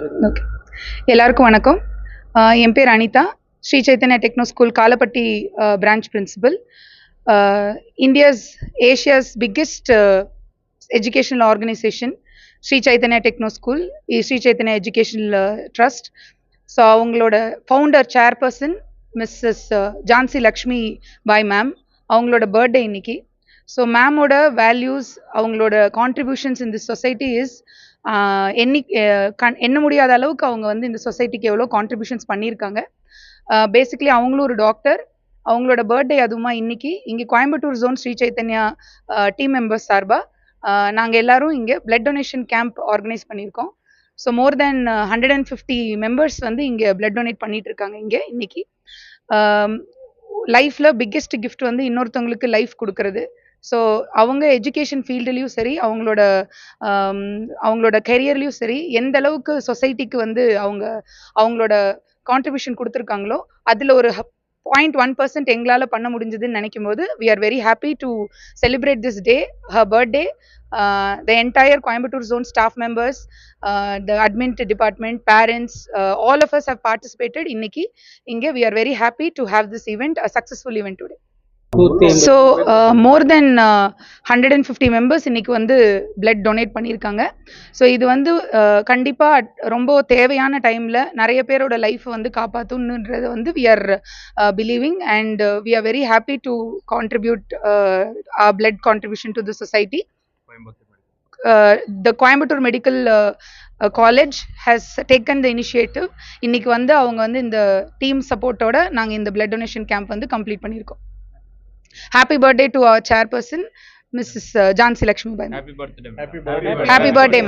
Okay எல்லாருக்கும் வணக்கம். என் பேர் Anitha. Sri Chaitanya techno school Kalapatti branch principal. India's Asia's biggest educational organisation Sri Chaitanya techno school Sri Chaitanya educational trust so அவங்களோட founder chairperson Mrs Jhansi Lakshmi Bai ma'am அவங்களோட birthday இன்னைக்கு. So மேமோட values அவங்களோட contributions இந்த society is எண்ணி கண் எண்ண முடியாத அளவுக்கு அவங்க வந்து இந்த சொசைட்டிக்கு எவ்வளோ கான்ட்ரிபியூஷன்ஸ் பண்ணியிருக்காங்க. பேசிக்கலி அவங்களும் ஒரு டாக்டர் அவங்களோட பர்த்டே அதுவுமா இன்னைக்கு. இங்கே Coimbatore zone Sri Chaitanya team members சார்பாக நாங்கள் எல்லாரும் இங்கே பிளட் டொனேஷன் கேம்ப் ஆர்கனைஸ் பண்ணியிருக்கோம். So more than hundred and fifty members வந்து இங்கே பிளட் டொனேட் பண்ணிட்டு இருக்காங்க இங்கே இன்னைக்கு. லைஃப்பில் பிக்கெஸ்ட் கிஃப்ட் வந்து இன்னொருத்தவங்களுக்கு லைஃப் கொடுக்கறது. ஸோ அவங்க எஜுகேஷன் ஃபீல்டுலேயும் சரி அவங்களோட um, அவங்களோட கெரியர்லேயும் சரி எந்த அளவுக்கு சொசைட்டிக்கு வந்து அவங்க அவங்களோட கான்ட்ரிபியூஷன் கொடுத்துருக்காங்களோ அதில் ஒரு பாயிண்ட் ஒன் பர்சன்ட் எங்களால் பண்ண முடிஞ்சதுன்னு நினைக்கும் போது we are very happy to celebrate this day her birthday the entire Coimbatore zone staff members the admin department parents all of us have participated இன்னைக்கு இங்கே we are very happy to have this event a successful event today so more than hundred and fifty members இன்னைக்கு வந்து blood donate பண்ணியிருக்காங்க. So இது வந்து கண்டிப்பாக ரொம்ப தேவையான டைமில் நிறைய பேரோட லைஃப் வந்து காப்பாற்றுன்றது வந்து we are believing and we are very happy to contribute blood contribution to the society the Coimbatore medical college has taken the initiative இன்னைக்கு வந்து அவங்க வந்து இந்த டீம் சப்போர்ட்டோட நாங்கள் இந்த பிளட் டொனேஷன் கேம்ப் வந்து கம்ப்ளீட் பண்ணியிருக்கோம். Happy birthday to our chairperson Mrs Jhansi Lakshmi Bai Happy birthday.